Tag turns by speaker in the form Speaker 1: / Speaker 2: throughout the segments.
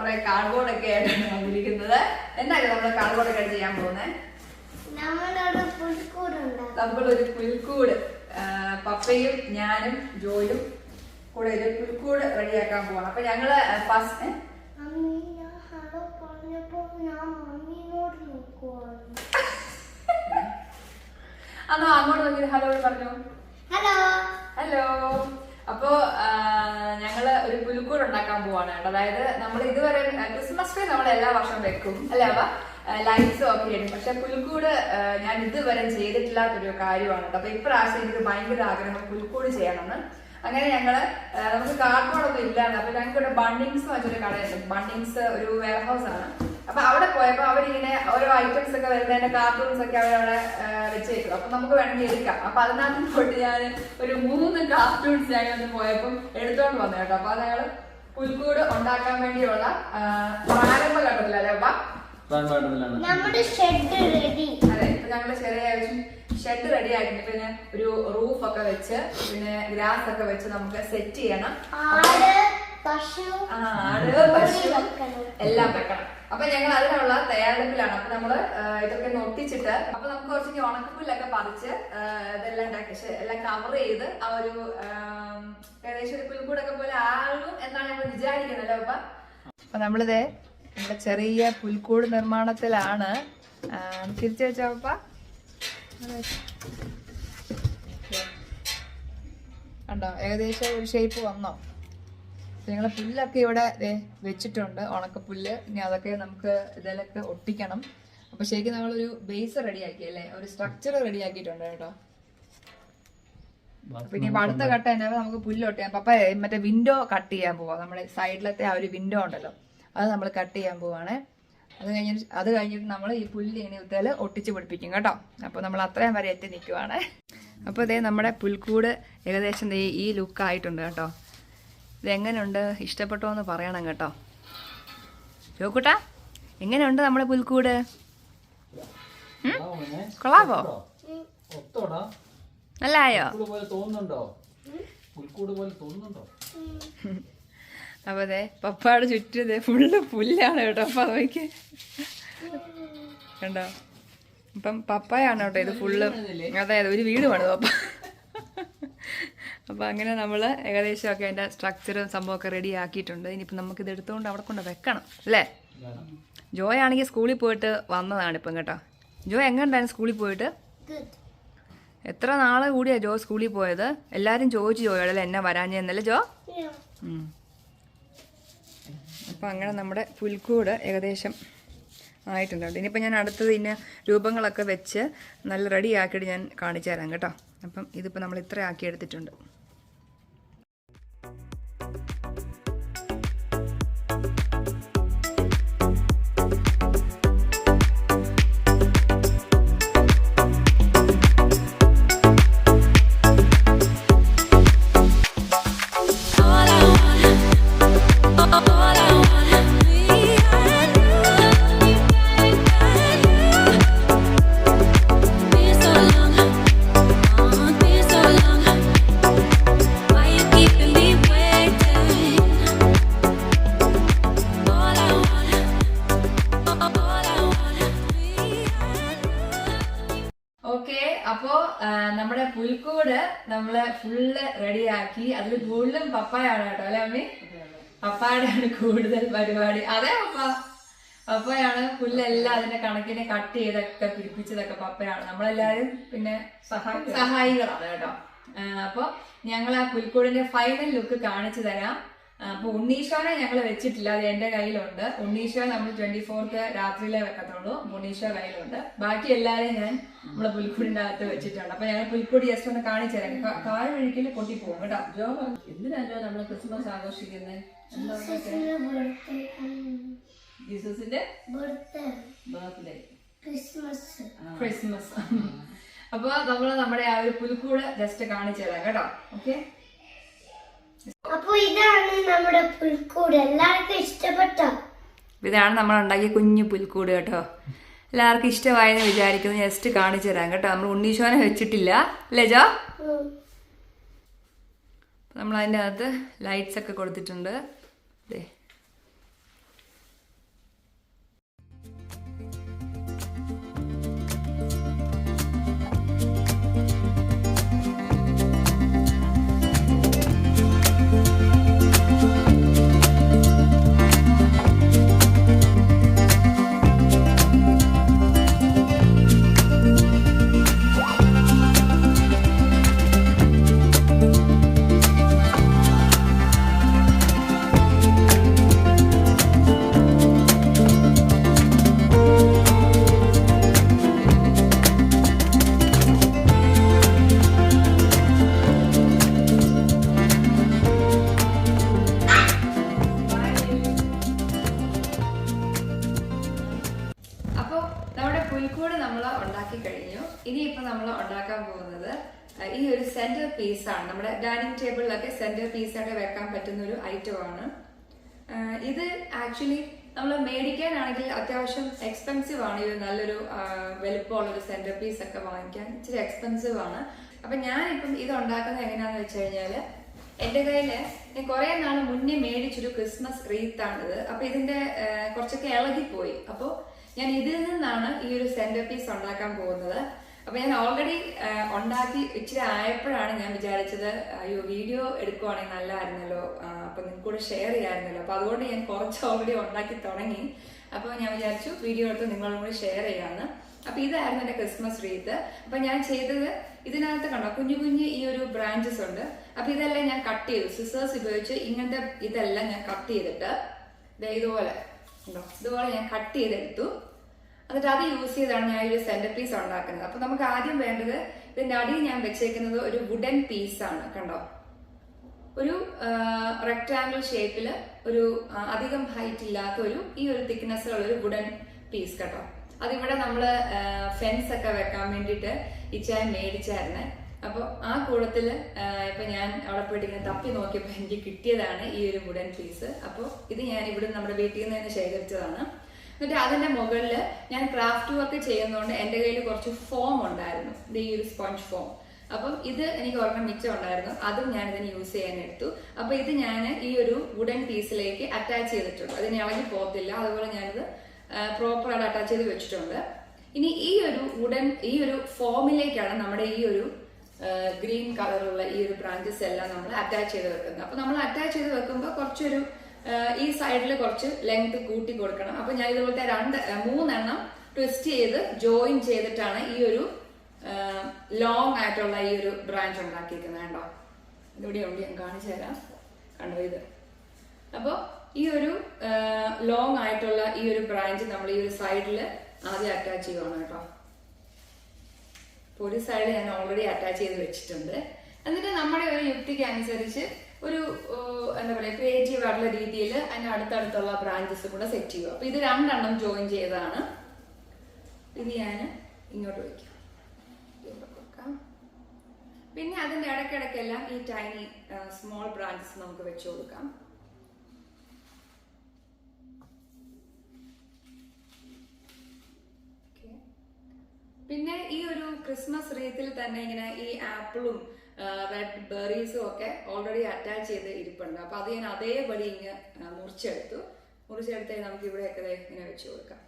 Speaker 1: കുറെ കാർഡ്ബോർഡ് ഒക്കെ ആയിട്ടാണ് വന്നിരിക്കുന്നത്. എന്തായാലും നമ്മൾ കാർഡ്ബോർഡ് ഒക്കെ ചെയ്യാൻ പോകുന്നത് നമ്മളൊരു പുൽക്കൂട് പപ്പയും ഞാനും ജോയും കൂടെ ഒരു പുൽക്കൂട് റെഡിയാക്കാൻ പോവാണ്. അപ്പൊ ഞങ്ങൾ ഫസ്റ്റ് അന്നോ അങ്ങോട്ട് നോക്കി ഹലോ പറഞ്ഞു?
Speaker 2: ഹലോ.
Speaker 1: ഹലോ. അപ്പോ ഞങ്ങൾ ഒരു പുലുക്കൂട് ഉണ്ടാക്കാൻ പോവാണ് അതായത് നമ്മൾ ഇതുവരെ ക്രിസ്മസ് ട്രീ നമ്മൾ എല്ലാ വർഷവും വെക്കും അല്ലേ അവ ലൈറ്റ്സും ഒക്കെ ഇടും. പക്ഷെ പുലുക്കൂട് ഞാൻ ഇതുവരെ ചെയ്തിട്ടില്ലാത്തൊരു കാര്യമാണ് അപ്പൊ ഇപ്രാവശ്യം എനിക്ക് ഭയങ്കര ആഗ്രഹം പുലുക്കൂട് ചെയ്യണമെന്ന്. അങ്ങനെ ഞങ്ങൾ നമുക്ക് കാർഡ്ബോർഡൊന്നും ഇല്ലാന്ന് അപ്പൊ ഞങ്ങൾക്ക് ഇവിടെ ബണ്ണിങ്സ് വെച്ചൊരു കടയുണ്ട്. ബണ്ണിങ്സ് ഒരു വെയർ ഹൗസ് ആണ് അപ്പൊ അവിടെ പോയപ്പോ അവരിങ്ങനെ ഓരോ ഐറ്റംസ് ഒക്കെ വരുന്നതിന്റെ കാർട്ടൂൺസ് ഒക്കെ അവരവിടെ വെച്ചേക്കും അപ്പൊ നമുക്ക് വേണമെങ്കിൽ എടുക്കാം. അപ്പൊ അതിനകത്ത് പോയിട്ട് ഞാൻ ഒരു മൂന്ന് കാർട്ടൂൺസ് ഞാൻ ഒന്ന് പോയപ്പോൾ എടുത്തോണ്ട് വന്നു കേട്ടോ. അപ്പൊ അത് ഞങ്ങൾ പുൽക്കൂട് ഉണ്ടാക്കാൻ വേണ്ടിയുള്ള പ്രാരംഭ ഘട്ടത്തിലല്ലേ അപ്പൊ
Speaker 2: നമ്മുടെ ഷെഡ് റെഡി
Speaker 1: അതെ ഇപ്പൊ ഞങ്ങൾ ചെറിയ ഷെഡ് റെഡി ആയിട്ടുണ്ട്. പിന്നെ ഒരു റൂഫ് ഒക്കെ വെച്ച് പിന്നെ ഗ്രാസ് ഒക്കെ വെച്ച് നമുക്ക് സെറ്റ് ചെയ്യണം.
Speaker 2: ആട് പശു.
Speaker 1: ആട് പശു
Speaker 2: വെക്കണം.
Speaker 1: എല്ലാം വെക്കണം. അപ്പൊ ഞങ്ങൾ അതിനുള്ള തയ്യാറെടുപ്പിലാണ്. അപ്പൊ നമ്മൾ ഇതൊക്കെ നോട്ടിച്ചിട്ട് ഒട്ടിച്ചിട്ട് അപ്പൊ നമുക്ക് കുറച്ച് ഉണക്കപ്പുല്ലൊക്കെ പറിച്ച് ഇതെല്ലാം ഉണ്ടാക്കി. എല്ലാം കവർ ചെയ്ത് ആ ഒരു ഏകദേശം ഒരു പുൽക്കൂടൊക്കെ പോലെ ആകും എന്നാണ് ഞങ്ങൾ വിചാരിക്കുന്നത് അപ്പൊ അപ്പൊ നമ്മളിതേ നമ്മുടെ ചെറിയ പുൽക്കൂട് നിർമ്മാണത്തിലാണ് തിരിച്ചു വെച്ചപ്പ കണ്ടോ? ഏകദേശം ഒരു ഷേപ്പ് വന്നോ? ഞങ്ങൾ പുല്ലൊക്കെ ഇവിടെ വെച്ചിട്ടുണ്ട് ഉണക്കപ്പുല്ല്. ഇനി അതൊക്കെ നമുക്ക് ഇതിലൊക്കെ ഒട്ടിക്കണം. അപ്പൊ ശരിക്കും നമ്മളൊരു ബേസ് റെഡിയാക്കി അല്ലേ? ഒരു സ്ട്രക്ചർ റെഡിയാക്കിയിട്ടുണ്ട് കേട്ടോ. പിന്നെ അടുത്ത ഘട്ടം തന്നെ നമുക്ക് പുല്ല് ഒട്ടിയാം പപ്പ മറ്റേ വിൻഡോ കട്ട് ചെയ്യാൻ പോവാം. നമ്മുടെ സൈഡിലത്തെ ആ ഒരു വിൻഡോ ഉണ്ടല്ലോ. അത് നമ്മൾ കട്ട് ചെയ്യാൻ പോവാണ്. അത് കഴിഞ്ഞിട്ട് അത് കഴിഞ്ഞിട്ട് നമ്മൾ ഈ പുല്ല് ഇങ്ങനെ ഉത്തേൽ ഒട്ടിച്ച് പിടിപ്പിക്കും കേട്ടോ. അപ്പോൾ നമ്മൾ അത്രയും വരെ എത്തി നിൽക്കുവാണ് അപ്പോൾ ഇതേ നമ്മുടെ പുൽക്കൂട് ഏകദേശം ദേ ഈ ലുക്കായിട്ടുണ്ട് കേട്ടോ. ഇതെങ്ങനെയുണ്ട് ഇഷ്ടപ്പെട്ടോ എന്ന് പറയണം കേട്ടോ. ചോക്കൂട്ടാ എങ്ങനെയുണ്ട് നമ്മുടെ പുൽക്കൂട്? കൊള്ളാവോ. നല്ലായോ?
Speaker 3: പുൽക്കൂട് പോലെ തോന്നുന്നുണ്ടോ? പുൽക്കൂട് പോലെ തോന്നുന്നുണ്ടോ?
Speaker 1: അപ്പോൾ അതെ പപ്പാട് ചുറ്റും ഇതേ ഫുള്ള് പുല്ലാണ് കേട്ടോ. അപ്പൊ അതൊക്കെ കണ്ടോ? അപ്പം പപ്പായാണ് കേട്ടോ ഇത് ഫുള്ള് അതെ അതെ ഒരു വീട് വേണം പപ്പ. അപ്പോൾ അങ്ങനെ നമ്മൾ ഏകദേശമൊക്കെ അതിന്റെ സ്ട്രക്ചറും സംഭവമൊക്കെ റെഡി ആക്കിയിട്ടുണ്ട്. ഇനിയിപ്പം ഇത് എടുത്തുകൊണ്ട് അവിടെ കൊണ്ട് വെക്കണം അല്ലേ? ജോയ് ആണെങ്കിൽ സ്കൂളിൽ പോയിട്ട് വന്നതാണ് ഇപ്പം കേട്ടോ. ജോ എങ്ങനെയുണ്ടായിരുന്നു സ്കൂളിൽ പോയിട്ട്? എത്ര നാളെ കൂടിയാ ജോ സ്കൂളിൽ പോയത്? എല്ലാവരും ചോദിച്ചു ജോയോടല്ലേ എന്നെ വരാഞ്ഞെന്നല്ലേ ജോ? ഉം. അപ്പം അങ്ങനെ നമ്മുടെ പുൽക്കൂട് ഏകദേശം ആയിട്ടുണ്ട്. ഇനിയിപ്പോൾ ഞാൻ അടുത്തത് ഇന്ന രൂപങ്ങളൊക്കെ വെച്ച് നല്ല റെഡി ആക്കിയിട്ട് ഞാൻ കാണിച്ചു തരാം കേട്ടോ അപ്പം ഇതിപ്പോൾ നമ്മൾ ഇത്ര ആക്കി എടുത്തിട്ടുണ്ട് നമ്മൾ ഫുള്ള് റെഡിയാക്കി അതിൽ കൂടുതലും പപ്പായാണ് കേട്ടോ അല്ലെ അമ്മി? പപ്പായുടെയാണ് കൂടുതൽ പരിപാടി. അതെ പപ്പ. പപ്പയാണ് പുല്ലെല്ലാം അതിന്റെ കണക്കിനെ കട്ട് ചെയ്തൊക്കെ പിടിപ്പിച്ചതൊക്കെ പപ്പയാണ്. നമ്മളെല്ലാരും പിന്നെ സഹായികളാണ് കേട്ടോ. അപ്പൊ ഞങ്ങൾ ആ പുൽക്കൂടിന്റെ ഫൈനൽ ലുക്ക് കാണിച്ചു തരാം. അപ്പൊ ഉണ്ണീഷോനെ ഞങ്ങൾ വെച്ചിട്ടില്ല അത് എന്റെ കയ്യിലുണ്ട്. ഉണ്ണീഷോ നമ്മൾ ട്വന്റി ഫോർത്ത് രാത്രിയിലേ വെക്കത്തുള്ളൂ. ഉണ്ണീഷോ കയ്യിലുണ്ട്. ബാക്കി എല്ലാരെയും ഞാൻ നമ്മളെ പുൽക്കൂടിന്റെ അകത്ത് വെച്ചിട്ടുണ്ട്. അപ്പൊ ഞങ്ങൾ പുൽക്കൂടി ജസ്റ്റ് ഒന്ന് കാണിച്ചു തരാം. കാ- കാൽ പൊട്ടി പൊട്ടിപ്പോകും കേട്ടോ. ജോ എന്തിനല്ലോ നമ്മൾ ക്രിസ്മസ് ആഘോഷിക്കുന്നത് ജീസസിന്റെ
Speaker 2: ബർത്ത്ഡേ ക്രിസ്മസ്.
Speaker 1: ക്രിസ്മസ്. അപ്പൊ നമ്മൾ നമ്മുടെ ആ ഒരു പുൽക്കൂട് ജസ്റ്റ് കാണിച്ചു തരാം കേട്ടോ. ഓക്കെ
Speaker 2: അപ്പൊ ഇതാണ് നമ്മുടെ പുൽക്കൂട്. എല്ലാവർക്കും ഇഷ്ടപ്പെട്ടോ?
Speaker 1: ഇതാണ് നമ്മൾ ഉണ്ടാക്കിയ കുഞ്ഞു പുൽക്കൂട് കേട്ടോ. എല്ലാവർക്കും ഇഷ്ടമായെന്ന് വിചാരിക്കുന്നു. ജസ്റ്റ് കാണിച്ചു തരാം കേട്ടോ. നമ്മൾ ഉണ്ണീശോനെ വെച്ചിട്ടില്ല. അല്ലേ ജോ? നമ്മൾ അതിന്റെ അകത്ത് ലൈറ്റ്സ് ഒക്കെ കൊടുത്തിട്ടുണ്ട്. പീസാണ് നമ്മുടെ ഡൈനിങ് ടേബിളിലൊക്കെ സെന്റർ പീസൊക്കെ വെക്കാൻ പറ്റുന്ന ഒരു ഐറ്റമാണ് ഇത് ആക്ച്വലി നമ്മൾ മേടിക്കാനാണെങ്കിൽ അത്യാവശ്യം എക്സ്പെൻസീവ് ആണ്. ഇത് നല്ലൊരു വലുപ്പമുള്ള ഒരു സെന്റർ പീസ് ഒക്കെ വാങ്ങിക്കാൻ ഇച്ചിരി എക്സ്പെൻസീവ് ആണ്. അപ്പൊ ഞാനിപ്പം ഇത് ഉണ്ടാക്കുന്നത് എങ്ങനെയാന്ന് വെച്ച് കഴിഞ്ഞാൽ എന്റെ കയ്യിൽ ഞാൻ കുറെ നാൾ മുന്നേ മേടിച്ചൊരു ക്രിസ്മസ് റീത്താണിത് അപ്പൊ ഇതിന്റെ കുറച്ചൊക്കെ ഇളകിപ്പോയി. അപ്പോൾ ഞാൻ ഇതിൽ നിന്നാണ് ഈ ഒരു സെന്റർ പീസ് ഉണ്ടാക്കാൻ പോകുന്നത്. അപ്പൊ ഞാൻ ഓൾറെഡി ഉണ്ടാക്കി ഇച്ചിരി ആയപ്പോഴാണ് ഞാൻ വിചാരിച്ചത് അയ്യോ വീഡിയോ എടുക്കുവാണെങ്കിൽ നല്ലതായിരുന്നല്ലോ അപ്പൊ നിങ്ങൾക്ക് കൂടെ ഷെയർ ചെയ്യാമായിരുന്നല്ലോ. അപ്പൊ അതുകൊണ്ട് ഞാൻ കുറച്ച് ഓൾറെഡി ഉണ്ടാക്കി തുടങ്ങി. അപ്പൊ ഞാൻ വിചാരിച്ചു വീഡിയോ എടുത്ത് നിങ്ങളും കൂടി ഷെയർ ചെയ്യാന്ന്. അപ്പൊ ഇതായിരുന്നു എന്റെ ക്രിസ്മസ് റീത്ത് അപ്പൊ ഞാൻ ചെയ്തത് ഇതിനകത്ത് കണ്ടോ കുഞ്ഞു കുഞ്ഞു ഈ ഒരു ബ്രാഞ്ചസ് ഉണ്ട്. അപ്പൊ ഇതെല്ലാം ഞാൻ കട്ട് ചെയ്തു. സിസേഴ്സ് ഉപയോഗിച്ച് ഇങ്ങനത്തെ ഇതെല്ലാം ഞാൻ കട്ട് ചെയ്തിട്ട് ഇതുപോലെ ഉണ്ടോ ഇതുപോലെ ഞാൻ കട്ട് ചെയ്തെടുത്തു. എന്നിട്ട് അത് യൂസ് ചെയ്താണ് ഞാൻ ഒരു സെന്റർ പീസ് ഉണ്ടാക്കുന്നത്. അപ്പൊ നമുക്ക് ആദ്യം വേണ്ടത് ഇതിന്റെ അടിയിൽ ഞാൻ വെച്ചേക്കുന്നത് ഒരു വുഡൻ പീസ് ആണ് കണ്ടോ? ഒരു റെക്ടാംഗിൾ ഷേപ്പിൽ ഒരു അധികം ഹൈറ്റ് ഇല്ലാത്ത ഒരു ഈ ഒരു തിക്നെസ്സിലുള്ള ഒരു വുഡൻ പീസ് കേട്ടോ അതിവിടെ നമ്മൾ ഫെൻസ് ഒക്കെ വെക്കാൻ വേണ്ടിയിട്ട് ഇച്ചായ മേടിച്ചായിരുന്നേ. അപ്പോൾ ആ കൂടത്തിൽ ഇപ്പൊ ഞാൻ അവിടെ പോയിട്ട് ഇങ്ങനെ തപ്പി നോക്കിയപ്പോൾ എനിക്ക് കിട്ടിയതാണ് ഈ ഒരു വുഡൻ പീസ് അപ്പോൾ ഇത് ഞാൻ ഇവിടെ നമ്മുടെ വീട്ടിൽ നിന്ന് തന്നെ ശേഖരിച്ചതാണ്. എന്നിട്ട് അതിന്റെ മുകളിൽ ഞാൻ ക്രാഫ്റ്റ് വർക്ക് ചെയ്യുന്നതുകൊണ്ട് എന്റെ കയ്യിൽ കുറച്ച് ഫോം ഉണ്ടായിരുന്നു. ഇത് ഈ ഒരു സ്പോഞ്ച് ഫോം അപ്പം ഇത് എനിക്ക് ഒരെണ്ണം മിച്ചം ഉണ്ടായിരുന്നു. അതും ഞാൻ ഇതിന് യൂസ് ചെയ്യാൻ എടുത്തു. അപ്പം ഇത് ഞാൻ ഈ ഒരു വുഡൻ പീസിലേക്ക് അറ്റാച്ച് ചെയ്തിട്ടുണ്ട്. അതിന് ഇളകി പോകത്തില്ല. അതുപോലെ ഞാനിത് പ്രോപ്പറായിട്ട് അറ്റാച്ച് ചെയ്ത് വെച്ചിട്ടുണ്ട്. ഇനി ഈ ഒരു വുഡൻ ഈ ഒരു ഫോമിലേക്കാണ് നമ്മുടെ ഈ ഒരു ഗ്രീൻ കളറുള്ള ഈ ഒരു ബ്രാഞ്ചസ് എല്ലാം നമ്മൾ അറ്റാച്ച് ചെയ്ത് വെക്കുന്നത്. അപ്പോൾ നമ്മൾ അറ്റാച്ച് ചെയ്ത് വെക്കുമ്പോൾ കുറച്ചൊരു ഈ സൈഡിൽ കുറച്ച് ലെങ്ത് കൂട്ടി കൊടുക്കണം. അപ്പൊ ഞാൻ ഇതുപോലത്തെ രണ്ട് മൂന്നെണ്ണം ട്വിസ്റ്റ് ചെയ്ത് ജോയിൻ ചെയ്തിട്ടാണ് ഈ ഒരു ലോങ് ആയിട്ടുള്ള ഈ ഒരു ബ്രാഞ്ച് ഉണ്ടാക്കിയിരിക്കുന്നത് കേട്ടോ. ഇതിവിടെ ഉണ്ട് ഞാൻ കാണിച്ചു തരാം. കണ്ടോ ഇത്? അപ്പോൾ ഈ ഒരു ലോങ് ആയിട്ടുള്ള ഈ ഒരു ബ്രാഞ്ച് നമ്മൾ ഈ ഒരു സൈഡിൽ ആദ്യം അറ്റാച്ച് ചെയ്യുവാണ് കേട്ടോ. അപ്പൊ ഒരു സൈഡ് ഞാൻ ഓൾറെഡി അറ്റാച്ച് ചെയ്ത് വെച്ചിട്ടുണ്ട്. എന്നിട്ട് നമ്മുടെ ഒരു യുക്തിക്ക് അനുസരിച്ച് ഒരു എന്താ പറയുക ക്രിയേറ്റീവ് ആയിട്ടുള്ള രീതിയിൽ അതിന് അടുത്തടുത്തുള്ള ബ്രാഞ്ചസ് കൂടെ സെറ്റ് ചെയ്യുക. അപ്പൊ ഇത് രണ്ടെണ്ണം ജോയിൻ ചെയ്തതാണ്. ഇത് ഞാൻ ഇങ്ങോട്ട് വയ്ക്കാം. പിന്നെ അതിന്റെ ഇടയ്ക്കിടയ്ക്കെല്ലാം ഈ ടൈനി സ്മോൾ ബ്രാഞ്ചസ് നമുക്ക് വെച്ചു കൊടുക്കാം. പിന്നെ ഈ ഒരു ക്രിസ്മസ് റീത്തിൽ തന്നെ ഇങ്ങനെ ഈ ആപ്പിളും റെഡ് ബെറീസും ഒക്കെ ഓൾറെഡി അറ്റാച്ച് ചെയ്ത് ഇരിപ്പുണ്ട്. അപ്പൊ അത് ഞാൻ അതേപടി ഇങ്ങ് മുറിച്ചെടുത്തു. മുറിച്ചെടുത്ത് നമുക്ക് ഇവിടെയൊക്കെ ഇങ്ങനെ വെച്ച് കൊടുക്കാം.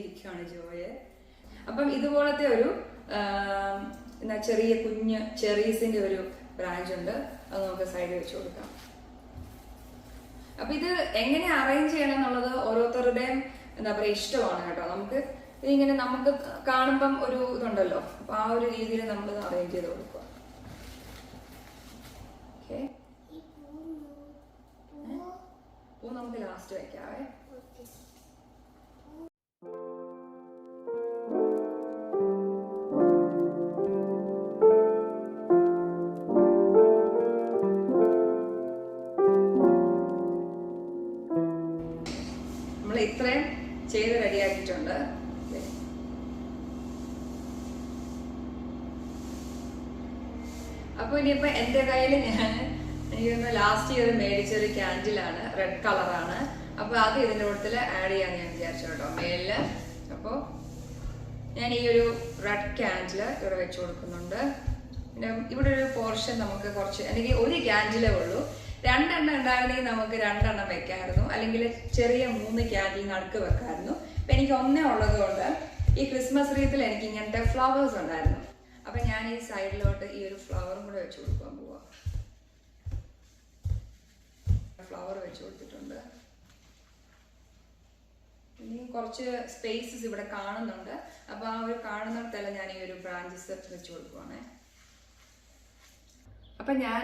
Speaker 1: ഇരിക്കുവാണ് ജോയെ. അപ്പം ഇതുപോലത്തെ ഒരു എന്നാ ചെറിയ കുഞ്ഞ് ചെറീസിന്റെ ഒരു ബ്രാഞ്ച് ഉണ്ട്. അത് നമുക്ക് സൈഡിൽ വെച്ച് കൊടുക്കാം. അപ്പൊ ഇത് എങ്ങനെ അറേഞ്ച് ചെയ്യണം എന്നുള്ളത് ഓരോരുത്തരുടെയും എന്താ പറയുക ഇഷ്ടമാണ് കേട്ടോ. നമുക്ക് ഇങ്ങനെ നമുക്ക് കാണുമ്പം ഒരു ഇതുണ്ടല്ലോ. അപ്പൊ ആ ഒരു രീതിയിൽ നമ്മൾ അറേഞ്ച് ചെയ്ത് കൊടുക്കുക. ഓക്കെ പൂ നമുക്ക് ലാസ്റ്റ് വെക്കാവേ. അപ്പൊ ഇനിയിപ്പോ എന്റെ കയ്യിൽ ഞാൻ എനിക്ക് ലാസ്റ്റ് ഇയർ മേടിച്ച ഒരു ക്യാൻഡിലാണ് റെഡ് കളറാണ് അപ്പൊ അത് ഇതിന്റെ കൂട്ടത്തിൽ ആഡ് ചെയ്യാന്ന് ഞാൻ വിചാരിച്ചു കേട്ടോ. മേലിൽ അപ്പൊ ഞാൻ ഈ ഒരു റെഡ് ക്യാൻഡിൽ ഇവിടെ വെച്ച് കൊടുക്കുന്നുണ്ട്. പിന്നെ ഇവിടെ ഒരു പോർഷൻ നമുക്ക് കുറച്ച് അല്ലെങ്കിൽ ഒരു ക്യാൻഡിലേ ഉള്ളൂ. രണ്ടെണ്ണം ഉണ്ടായിരുന്നെങ്കിൽ നമുക്ക് രണ്ടെണ്ണം വെക്കായിരുന്നു. അല്ലെങ്കിൽ ചെറിയ മൂന്ന് ക്യാൻഡിൽ നടുക്ക് വെക്കായിരുന്നു. അപ്പൊ എനിക്ക് ഒന്നേ ഉള്ളത് കൊണ്ട് ഈ ക്രിസ്മസ് റീത്തിൽ എനിക്ക് ഇങ്ങനത്തെ ഫ്ലവേഴ്സ് ഉണ്ടായിരുന്നു. അപ്പൊ ഞാൻ ഈ സൈഡിലോട്ട് ഈ ഒരു ഫ്ലവറും കൂടെ വെച്ച് കൊടുക്കാൻ പോവാ. ഫ്ലവർ വെച്ച് കൊടുത്തിട്ടുണ്ട്. ഇനിയും കുറച്ച് സ്പേസസ് ഇവിടെ കാണുന്നുണ്ട്. അപ്പൊ ആ ഒരു കാണുന്നിടത്തല്ല ഞാൻ ഈ ഒരു ബ്രാഞ്ചസ് വെച്ച് കൊടുക്കുവാണേ. അപ്പൊ ഞാൻ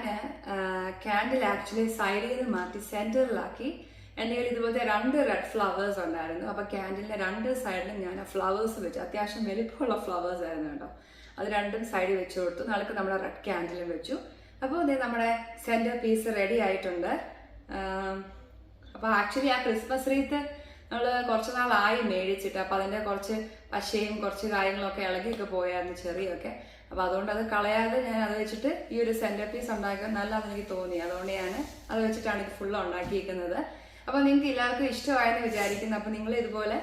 Speaker 1: ക്യാൻഡിൽ ആക്ച്വലി സൈഡിൽ നിന്ന് മാറ്റി സെന്ററിലാക്കി കയ്യിൽ ഇതുപോലത്തെ രണ്ട് റെഡ് ഫ്ലവേഴ്സ് ഉണ്ടായിരുന്നു. അപ്പൊ ക്യാൻഡിലിന്റെ രണ്ട് സൈഡിലും ഞാൻ ഫ്ലവേഴ്സ് വെച്ചു അത്യാവശ്യം വലിപ്പമുള്ള ഫ്ലവേഴ്സ് ആയിരുന്നു കേട്ടോ. അത് രണ്ടും സൈഡിൽ വെച്ച് കൊടുത്തു. നാളേക്ക് നമ്മുടെ റെഡ് ക്യാൻഡിലും വെച്ചു. അപ്പോൾ ഇതേ നമ്മുടെ സെന്റർ പീസ് റെഡി ആയിട്ടുണ്ട് അപ്പോൾ ആക്ച്വലി ആ ക്രിസ്മസ് റീത്ത് നമ്മൾ കുറച്ച് നാളായി മേടിച്ചിട്ട് അപ്പോൾ അതിന്റെ കുറച്ച് പശയും കുറച്ച് കാര്യങ്ങളൊക്കെ ഇളകിയൊക്കെ പോയായിരുന്നു ചെറിയൊക്കെ. അപ്പോൾ അതുകൊണ്ട് അത് കളയാതെ ഞാൻ അത് വെച്ചിട്ട് ഈ ഒരു സെന്റർ പീസ് ഉണ്ടാക്കാൻ നല്ല എനിക്ക് തോന്നി. അതുകൊണ്ട് ഞാൻ അത് വെച്ചിട്ടാണ് ഇത് ഫുള്ള് ഉണ്ടാക്കിയിരിക്കുന്നത്. അപ്പോൾ നിങ്ങൾക്ക് എല്ലാവർക്കും ഇഷ്ടമായെന്ന് വിചാരിക്കുന്നു. അപ്പോൾ നിങ്ങൾ ഇതുപോലെ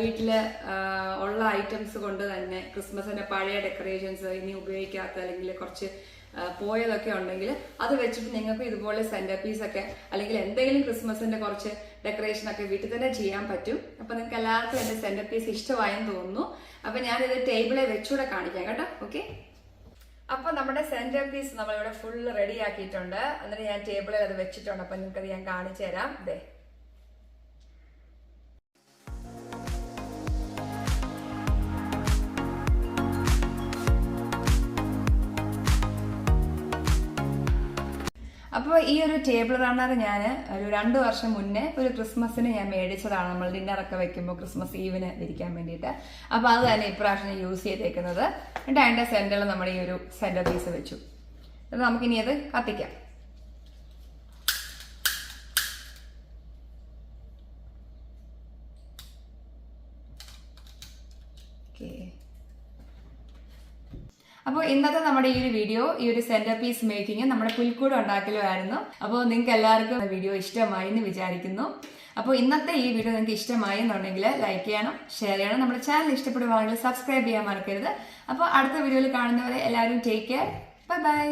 Speaker 1: വീട്ടിൽ ഉള്ള ഐറ്റംസ് കൊണ്ട് തന്നെ ക്രിസ്മസിന്റെ പഴയ ഡെക്കറേഷൻസ് ഇനി ഉപയോഗിക്കാത്ത അല്ലെങ്കിൽ കുറച്ച് പോയതൊക്കെ ഉണ്ടെങ്കിൽ അത് വെച്ചിട്ട് നിങ്ങൾക്ക് ഇതുപോലെ സെന്റർ പീസ് ഒക്കെ അല്ലെങ്കിൽ എന്തെങ്കിലും ക്രിസ്മസിന്റെ കുറച്ച് ഡെക്കറേഷൻ ഒക്കെ വീട്ടിൽ തന്നെ ചെയ്യാൻ പറ്റും. അപ്പൊ നിങ്ങൾക്ക് എല്ലാവർക്കും എന്റെ സെന്റർ പീസ് ഇഷ്ടമായെന്ന് തോന്നുന്നു. അപ്പൊ ഞാനിത് ടേബിളെ വെച്ചുകൂടെ കാണിക്കാം കേട്ടോ. ഓക്കെ അപ്പൊ നമ്മുടെ സെന്റർ പീസ് നമ്മളിവിടെ ഫുള്ള് റെഡി ആക്കിയിട്ടുണ്ട്. എന്നിട്ട് ഞാൻ ടേബിളിൽ അത് വെച്ചിട്ടുണ്ട്. അപ്പൊ നിങ്ങൾക്ക് അത് ഞാൻ കാണിച്ചു തരാം ഇതേ അപ്പോൾ ഈ ഒരു ടേബിൾ റണ്ണർ ഞാൻ ഒരു രണ്ട് വർഷം മുന്നേ ഒരു ക്രിസ്മസിന് ഞാൻ മേടിച്ചതാണ്. നമ്മൾ ഡിന്നറൊക്കെ വെക്കുമ്പോൾ ക്രിസ്മസ് ഈവിന് ഇരിക്കാൻ വേണ്ടിയിട്ട്. അപ്പോൾ അത് തന്നെ ഇപ്രാവശ്യം യൂസ് ചെയ്തേക്കുന്നത്. എന്നിട്ട് അതിന്റെ സെന്ററിൽ നമ്മുടെ ഈ ഒരു സെന്റർ പീസ് വെച്ചു. എന്നിട്ട് നമുക്കിനി അത് കത്തിക്കാം. ഓക്കേ അപ്പോൾ ഇന്നത്തെ നമ്മുടെ ഈ ഒരു വീഡിയോ ഈ ഒരു സെന്റർ പീസ് മേക്കിംഗ് നമ്മുടെ പുൽക്കൂട് ഉണ്ടാക്കലുമായിരുന്നു. അപ്പോൾ നിങ്ങൾക്ക് എല്ലാവർക്കും വീഡിയോ ഇഷ്ടമായി എന്ന് വിചാരിക്കുന്നു. അപ്പോൾ ഇന്നത്തെ ഈ വീഡിയോ നിങ്ങൾക്ക് ഇഷ്ടമായി എന്നുണ്ടെങ്കിൽ ലൈക്ക് ചെയ്യണം ഷെയർ ചെയ്യണം. നമ്മുടെ ചാനൽ ഇഷ്ടപ്പെടുവാണെങ്കിൽ സബ്സ്ക്രൈബ് ചെയ്യാൻ മറക്കരുത്. അപ്പോൾ അടുത്ത വീഡിയോയിൽ കാണുന്നവരെ എല്ലാവരും ടേക്ക് കെയർ ബൈ ബൈ